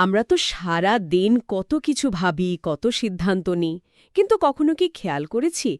আমরা তো সারা দিন কত কিছু ভাবি কত সিদ্ধান্ত নিই। কিন্তু কখনো কি খেয়াল করেছি?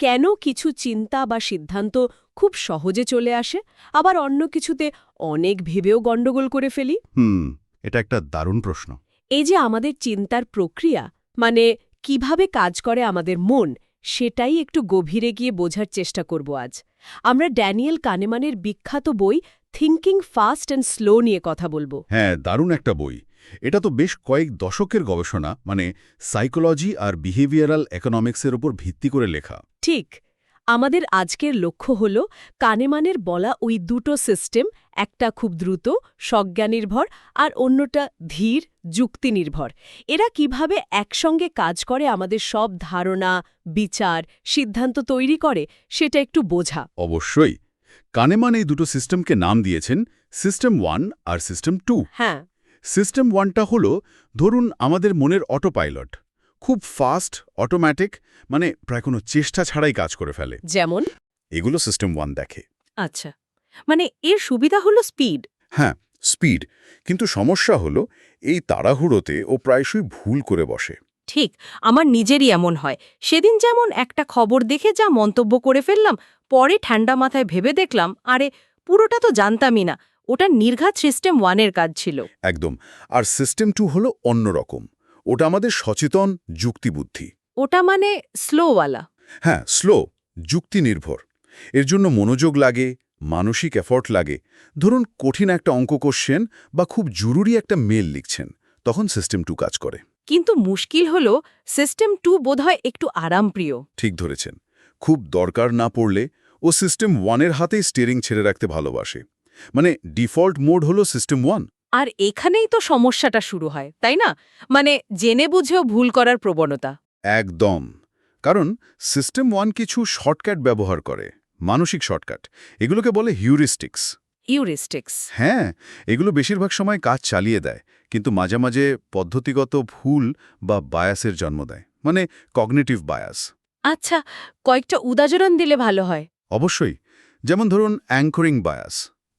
কেন কিছু চিন্তা বা সিদ্ধান্ত খুব সহজে চলে আসে আবার অন্য কিছুতে অনেক ভেবেও গণ্ডগোল করে ফেলি? হুম এটা একটা দারুণ প্রশ্ন। এই যে আমাদের চিন্তার প্রক্রিয়া মানে কীভাবে কাজ করে আমাদের মন সেটাই একটু গভীরে গিয়ে বোঝার চেষ্টা করব আজ। আমরা ড্যানিয়েল কানেমানের বিখ্যাত বই থিঙ্কিং ফাস্ট অ্যান্ড স্লো নিয়ে কথা বলব। হ্যাঁ দারুণ একটা বই। এটা তো বেশ কয়েক দশকের গবেষণা মানে সাইকোলজি আর বিহেভিয়ারাল ইকোনমিক্সের উপর ভিত্তি করে লেখা। ঠিক। আমাদের আজকের লক্ষ্য হল কানেমানের বলা ওই দুটো সিস্টেম একটা খুব দ্রুত সজ্ঞানির্ভর আর অন্যটা ধীর যুক্তিনির্ভর। এরা কীভাবে একসঙ্গে কাজ করে আমাদের সব ধারণা বিচার সিদ্ধান্ত তৈরি করে সেটা একটু বোঝা। অবশ্যই। কানেমান এই দুটো সিস্টেমকে নাম দিয়েছেন সিস্টেম ওয়ান আর সিস্টেম টু হ্যাঁ। সিস্টেম ওয়ানটা হল ধরুন আমাদের মনের অটো পাইলট খুব ফাস্ট অটোম্যাটিক মানে প্রায় কোনো চেষ্টা ছাড়াই কাজ করে ফেলে। যেমন? এগুলো সিস্টেম ওয়ান দেখে। আচ্ছা। মানে এর সুবিধা হলো স্পিড? হ্যাঁ স্পিড। কিন্তু সমস্যা হলো এই তাড়াহুড়োতে ও প্রায়শই ভুল করে বসে। ঠিক আমার নিজেরই এমন হয়। সেদিন যেমন একটা খবর দেখে যা মন্তব্য করে ফেললাম পরে ঠান্ডা মাথায় ভেবে দেখলাম আরে পুরোটা তো জানতামই না। ওটা নির্ঘাত সিস্টেম ওয়ানের কাজ ছিল। একদম। আর সিস্টেম টু হলো অন্যরকম ওটা আমাদের সচেতন যুক্তিবুদ্ধি। ওটা মানে স্লোওয়ালা হ্যাঁ স্লো যুক্তি নির্ভর এর জন্য মনোযোগ লাগে মানসিক এফর্ট লাগে। ধরুন কঠিন একটা অঙ্ক কোশ্চেন বা খুব জরুরি একটা মেল লিখছেন তখন সিস্টেম টু কাজ করে। কিন্তু মুশকিল হল সিস্টেম টু বোধহয় একটু আরামপ্রিয়। ঠিক ধরেছেন। খুব দরকার না পড়লে ও সিস্টেম ওয়ানের হাতেই স্টিয়ারিং ছেড়ে রাখতে ভালোবাসে। মানে ডিফল্ট মোড হলো সিস্টেম ওয়ান। আর এখানেই তো সমস্যাটা শুরু হয় তাই না? মানে জেনে বুঝেও ভুল করার প্রবণতা। একদম। কারণ সিস্টেম ওয়ান কিছু শর্টকাট ব্যবহার করে মানসিক শর্টকাট। এগুলোকে বলে হিউরিস্টিক্স। ইউরিস্টিক্স হ্যাঁ এগুলো বেশিরভাগ সময় কাজ চালিয়ে দেয় কিন্তু মাঝে মাঝে পদ্ধতিগত ভুল বা বায়াসের জন্ম দেয় মানে কগনেটিভ বায়াস। আচ্ছা কয়েকটা উদাহরণ দিলে ভালো হয়। অবশ্যই। যেমন ধরুন অ্যাঙ্করিং বায়াস।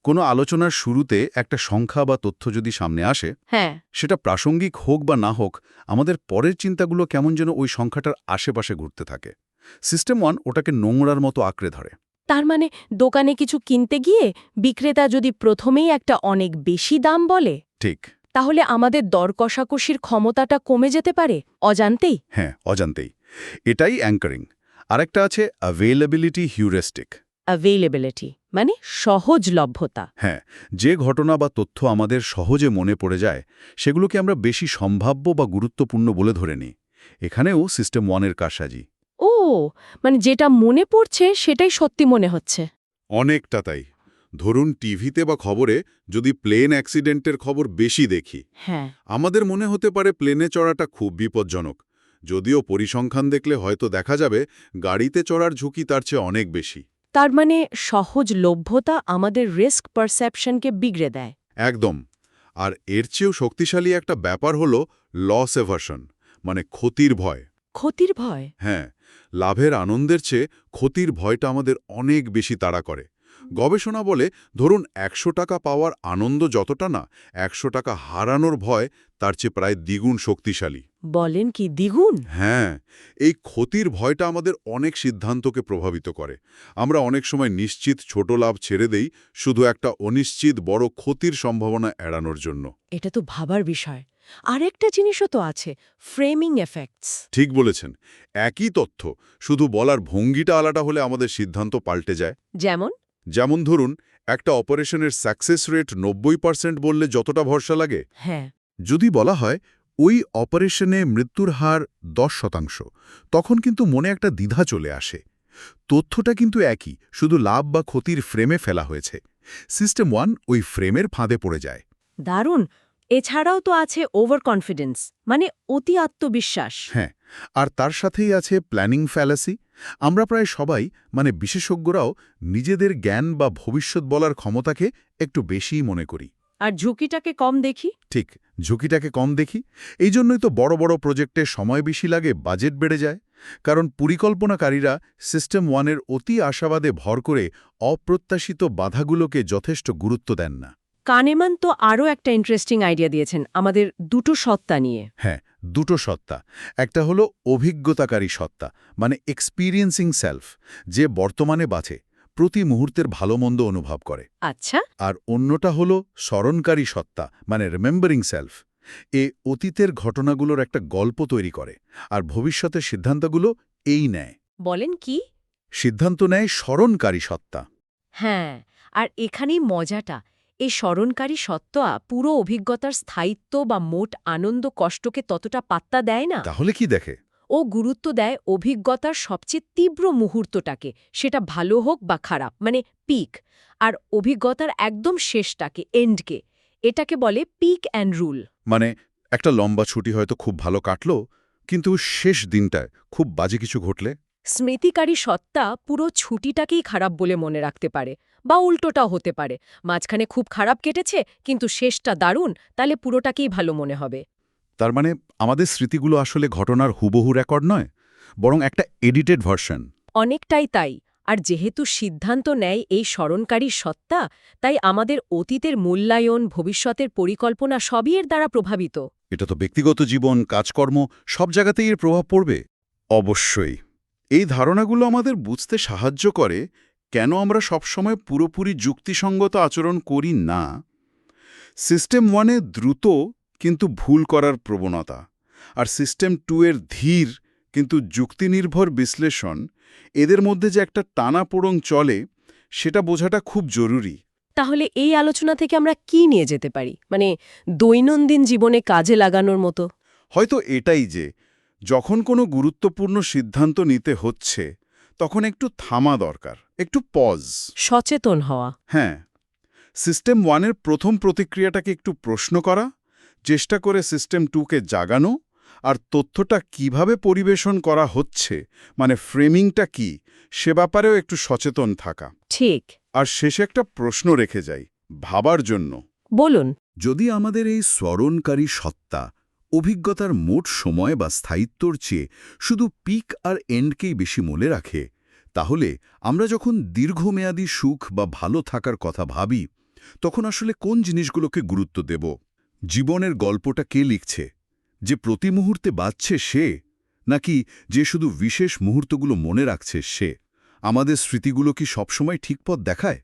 কোনো আলোচনার শুরুতে একটা সংখ্যা বা তথ্য যদি সামনে আসে হ্যাঁ। সেটা প্রাসঙ্গিক হোক বা না হোক আমাদের পরের চিন্তাগুলো কেমন যেন ওই সংখ্যাটার আশেপাশে ঘুরতে থাকে। সিস্টেম ওয়ান ওটাকে নোংরার মতো আঁকড়ে ধরে। তার মানে দোকানে কিছু কিনতে গিয়ে বিক্রেতা যদি প্রথমেই একটা অনেক বেশি দাম বলে ঠিক। তাহলে আমাদের দর কষাকষির ক্ষমতাটা কমে যেতে পারে অজান্তেই। হ্যাঁ অজান্তেই। এটাই অ্যাঙ্কারিং আরেকটা আছে অ্যাভেলেবিলিটি হিউরেস্টিক অ্যাভেলেবিলিটি মানে সহজলভ্যতা হ্যাঁ যে ঘটনা বা তথ্য আমাদের সহজে মনে পড়ে যায় সেগুলোকে আমরা বেশি সম্ভাব্য বা গুরুত্বপূর্ণ বলে ধরে নিই। এখানেও সিস্টেম ওয়ানের কারসাজি। ও মানে যেটা মনে পড়ছে সেটাই সত্যি মনে হচ্ছে। অনেকটা তাই। ধরুন টিভিতে বা খবরে যদি প্লেন অ্যাক্সিডেন্টের খবর বেশি দেখি। হ্যাঁ। আমাদের মনে হতে পারে প্লেনে চড়াটা খুব বিপজ্জনক। যদিও পরিসংখ্যান দেখলে হয়তো দেখা যাবে গাড়িতে চড়ার ঝুঁকি তার চেয়ে অনেক বেশি। তার মানে সহজলভ্যতা আমাদের রিস্ক পারসেপশনকে বিগড়ে দেয়। একদম। আর এর চেয়েও শক্তিশালী একটা ব্যাপার হল লস এভার্সন মানে ক্ষতির ভয়। ক্ষতির ভয়? হ্যাঁ লাভের আনন্দের চেয়ে ক্ষতির ভয়টা আমাদের অনেক বেশি তাড়া করে। গবেষণা বলে ধরুন একশো টাকা পাওয়ার আনন্দ যতটা না একশো টাকা হারানোর ভয় তার চেয়ে প্রায় দ্বিগুণ শক্তিশালী। বলেন কি দ্বিগুণ? হ্যাঁ এই ক্ষতির ভয়টা আমাদের অনেক সিদ্ধান্তকে প্রভাবিত করে। আমরা অনেক সময় নিশ্চিত ছোট লাভ ছেড়ে দেই শুধু একটা অনিশ্চিত বড় ক্ষতির সম্ভাবনা এড়ানোর জন্য। এটা তো ভাবার বিষয়। আরেকটা জিনিসও তো আছে ফ্রেমিং এফেক্টস ঠিক বলেছেন। একই তথ্য শুধু বলার ভঙ্গিটা আলাদা হলে আমাদের সিদ্ধান্ত পাল্টে যায়। যেমন? যেমন ধরুন একটা অপারেশনের সাকসেস রেট নব্বই পার্সেন্ট বললে যতটা ভরসা লাগে। হ্যাঁ। যদি বলা হয় ওই অপারেশনে মৃত্যুর হার দশ শতাংশ তখন কিন্তু মনে একটা দ্বিধা চলে আসে। তথ্যটা কিন্তু একই শুধু লাভ বা ক্ষতির ফ্রেমে ফেলা হয়েছে। সিস্টেম ওয়ান ওই ফ্রেমের ফাঁদে পড়ে যায়। দারুণ! এছাড়াও তো আছে ওভার কনফিডেন্স মানে অতি আত্মবিশ্বাস। হ্যাঁ আর তার সাথেই আছে প্ল্যানিং ফ্যালাসি আমরা প্রায় সবাই মানে বিশেষজ্ঞরাও নিজেদের জ্ঞান বা ভবিষ্যৎ বলার ক্ষমতাকে একটু বেশিই মনে করি। আর ঝুঁকিটাকে কম দেখি? ঠিক ঝুঁকিটাকে কম দেখি। এই জন্যই তো বড় বড় প্রজেক্টে সময় বেশি লাগে বাজেট বেড়ে যায়। কারণ পরিকল্পনাকারীরা সিস্টেম ওয়ানের অতি আশাবাদে ভর করে অপ্রত্যাশিত বাধাগুলোকে যথেষ্ট গুরুত্ব দেন না। কানেমান তো আরও একটা ইন্টারেস্টিং আইডিয়া দিয়েছেন আমাদের দুটো সত্তা নিয়ে। হ্যাঁ দুটো সত্তা। একটা হলো অভিজ্ঞতাকারী সত্তা মানে এক্সপিরিয়েন্সিং সেলফ যে বর্তমানে বাঁচে প্রতি মুহূর্তের ভালো মন্দ অনুভব করে। আচ্ছা। আর অন্যটা হলো স্মরণকারী সত্তা মানে রিমেম্বারিং সেলফ এ অতীতের ঘটনাগুলোর একটা গল্প তৈরি করে আর ভবিষ্যতের সিদ্ধান্তগুলো এই নেয়। বলেন কি? সিদ্ধান্ত নেয় স্মরণকারী সত্তা। হ্যাঁ আর এখানেই মজাটা এই স্মরণকারী সত্ত্বা পুরো অভিজ্ঞতার স্থায়িত্ব বা মোট আনন্দ কষ্টকে ততটা পাত্তা দেয় না। তাহলে কি দেখে? ও গুরুত্ব দেয় অভিজ্ঞতার সবচেয়ে তীব্র মুহূর্তটাকে সেটা ভালো হোক বা খারাপ মানে পিক আর অভিজ্ঞতার একদম শেষটাকে এন্ডকে এটাকে বলে পিক অ্যান্ড রুল মানে একটা লম্বা ছুটি হয়তো খুব ভালো কাটলো কিন্তু শেষ দিনটায় খুব বাজে কিছু ঘটলে? স্মৃতিকারী সত্তা পুরো ছুটিটাকেই খারাপ বলে মনে রাখতে পারে। বা উল্টোটাও হতে পারে। মাঝখানে খুব খারাপ কেটেছে কিন্তু শেষটা দারুণ তাহলে পুরোটাকেই ভালো মনে হবে। তার মানে আমাদের স্মৃতিগুলো আসলে ঘটনার হুবহু রেকর্ড নয় বরং একটা এডিটেড ভার্সন। অনেকটাই তাই আর যেহেতু সিদ্ধান্ত নেয় এই স্মরণকারী সত্তা তাই আমাদের অতীতের মূল্যায়ন ভবিষ্যতের পরিকল্পনা সবই এর দ্বারা প্রভাবিত। এটা তো ব্যক্তিগত জীবন কাজকর্ম সব জায়গাতেই এর প্রভাব পড়বে? অবশ্যই। এই ধারণাগুলো আমাদের বুঝতে সাহায্য করে কেন আমরা সবসময় পুরোপুরি যুক্তিসঙ্গত আচরণ করি না? সিস্টেম ওয়ানে দ্রুত কিন্তু ভুল করার প্রবণতা আর সিস্টেম টু এর ধীর কিন্তু যুক্তিনির্ভর বিশ্লেষণ এদের মধ্যে যে একটা টানাপোড়ং চলে সেটা বোঝাটা খুব জরুরি। তাহলে এই আলোচনা থেকে আমরা কি নিয়ে যেতে পারি? মানে দৈনন্দিন জীবনে কাজে লাগানোর মতো? হয়তো এটাই যে যখন কোনো গুরুত্বপূর্ণ সিদ্ধান্ত নিতে হচ্ছে তখন একটু থামা দরকার একটু পজ সচেতন হওয়া। হ্যাঁ সিস্টেম ওয়ানের প্রথম প্রতিক্রিয়াটাকে একটু প্রশ্ন করা চেষ্টা করে সিস্টেম টুকে জাগানো আর তথ্যটা কীভাবে পরিবেশন করা হচ্ছে মানে ফ্রেমিংটা কি সে ব্যাপারেও একটু সচেতন থাকা। ঠিক। আর শেষে একটা প্রশ্ন রেখে যাই ভাবার জন্য। বলুন। যদি আমাদের এই স্মরণকারী সত্তা অভিজ্ঞতার মোট সময় বা স্থায়িত্বর চেয়ে শুধু পিক আর এন্ডকেই বেশি মনে রাখে। তাহলে আমরা যখন দীর্ঘমেয়াদী সুখ বা ভালো থাকার কথা ভাবি, তখন আসলে কোন জিনিসগুলোকে গুরুত্ব দেব? জীবনের গল্পটা কে লিখছে? যে প্রতি মুহূর্তে বাঁচছে সে? নাকি যে শুধু বিশেষ মুহূর্তগুলো মনে রাখছে সে? আমাদের স্মৃতিগুলো কি সবসময় ঠিক পথ দেখায়?